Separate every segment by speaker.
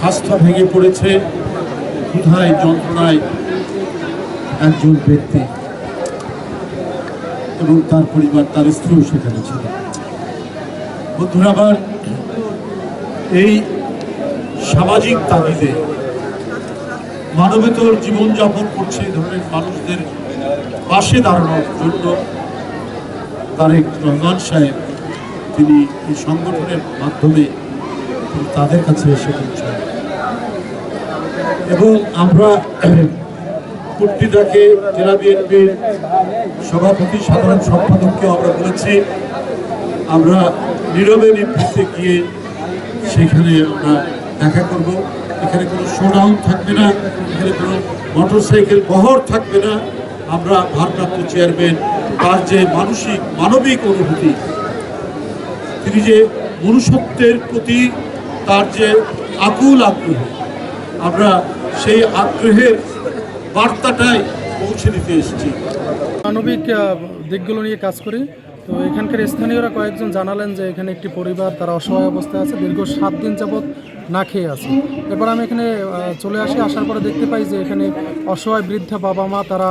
Speaker 1: স্বাস্থ্য ভেঙে পড়েছে। ক্ষুধায়, যন্ত্রণায় একজন ব্যক্তি এবং তার পরিবার, তার স্ত্রীও সেখানে ছিল। বন্ধুরা আমার এই সামাজিক তাগিদে মানবেতর জীবনযাপন করছে এই ধরনের মানুষদের পাশে দাঁড়ানোর জন্য তারেক রহমান সাহেব, তিনি এই সংগঠনের মাধ্যমে তাদের কাছে এসে পৌঁছান। এবং আমরা কুর্তিটাকে জেলা বিএনপির সভাপতি, সাধারণ সম্পাদককে আমরা বলেছি, আমরা নীরবে নিভৃতে গিয়ে সেখানে আমরা দেখা করব। এখানে কোনো শোডাউন থাকবে না, এখানে কোনো মোটরসাইকেল বহর থাকবে না। আমরা ভারপ্রাপ্ত চেয়ারম্যান, তার যে মানসিক, মানবিক অনুভূতি, তিনি যে মনুষ্যত্বের প্রতি তার যে আকুল আগ্রহ, আমরা সেই আগ্রহের বার্তাটাই পৌঁছে দিতে এসেছি।
Speaker 2: মানবিক দিকগুলো নিয়ে কাজ করি। তো এখানকার স্থানীয়রা কয়েকজন জানালেন যে এখানে একটি পরিবার, তারা অসহায় অবস্থায় আছে। দীর্ঘ সাত দিন যাবৎ না খেয়ে আছে। এরপর আমি এখানে চলে আসি। আসার পরে দেখতে পাই যে এখানে অসহায় বৃদ্ধা বাবা মা, তারা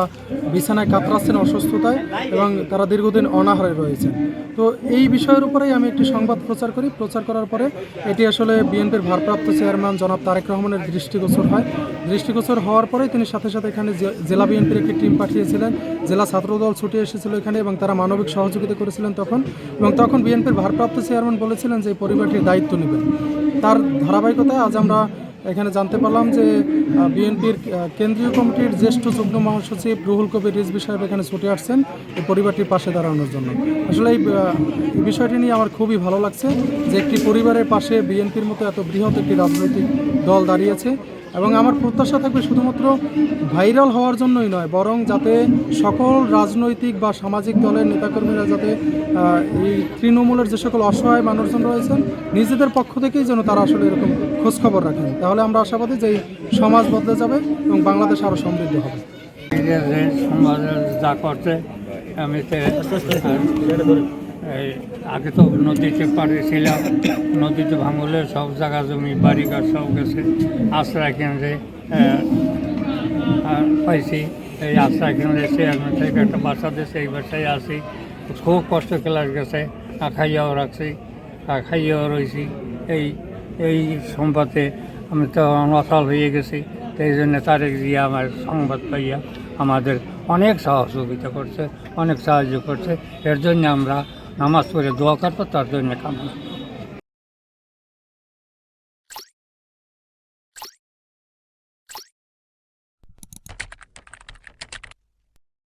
Speaker 2: বিছানায় কাতরাচ্ছেন অসুস্থতায় এবং তারা দীর্ঘদিন অনাহারে রয়েছেন। তো এই বিষয়ের উপরেই আমি একটি সংবাদ প্রচার করি। প্রচার করার পরে এটি আসলে বিএনপির ভারপ্রাপ্ত চেয়ারম্যান জনাব তারেক রহমানের দৃষ্টিগোচর হয়। দৃষ্টিগোচর হওয়ার পরে তিনি সাথে সাথে এখানে জেলা বিএনপির একটি টিম পাঠিয়েছিলেন। জেলা ছাত্রদল ছুটে এসেছিল এখানে এবং তারা মানবিক সহযোগিতা করেছিলেন তখন। এবং তখন বিএনপির ভারপ্রাপ্ত চেয়ারম্যান বলেছিলেন যে পরিবারটির দায়িত্ব নেবেন। তার ধারাবাহিকতায় আজ আমরা এখানে জানতে পারলাম যে বিএনপির কেন্দ্রীয় কমিটির জ্যেষ্ঠ যুগ্ম মহাসচিব রুহুল কবির রিজবি সাহেব এখানে ছুটে আসছেন এই পরিবারটির পাশে দাঁড়ানোর জন্য। আসলে এই বিষয়টি নিয়ে আমার খুবই ভালো লাগছে যে একটি পরিবারের পাশে বিএনপির মতো এত বৃহৎ একটি রাজনৈতিক দল দাঁড়িয়েছে। এবং আমার প্রত্যাশা থাকবে শুধুমাত্র ভাইরাল হওয়ার জন্যই নয় বরং যাতে সকল রাজনৈতিক বা সামাজিক দলের নেতাকর্মীরা যাতে এই তৃণমূলের যে সকল অসহায় মানুষজন রয়েছেন নিজেদের পক্ষ থেকেই যেন তারা আসলে এরকম খোঁজখবর রাখেন। তাহলে আমরা আশাবাদী যে এই সমাজ বদলে যাবে এবং বাংলাদেশ আরও সমৃদ্ধ হবে।
Speaker 3: যা করছে আমি তে এই আগে তো নদীতে পাড়ে ছিলাম নদীতে ভাঙলে সব জায়গা জমি বাড়িঘর সব গেছে আশ্রয় কেন্দ্রে আহ, পাইছি। এই আশ্রয় কেন্দ্রে চেয়ারম্যান থেকে একটা বাসা দিয়েছে এই বাসায় আসি খুব কষ্ট ক্লাস গেছে খাইয়াও রাখছি খাইয়াও রয়েছি এই এই সম্পাতে আমি তো অনসল হয়ে গেছি এই জন্য তারেক দিয়ে আমার সংবাদ পাইয়া আমাদের অনেক সহযোগিতা করছে অনেক সাহায্য করছে। এর জন্য আমরা নামাজ পড়ে দোয়া করব তার জন্য কামনা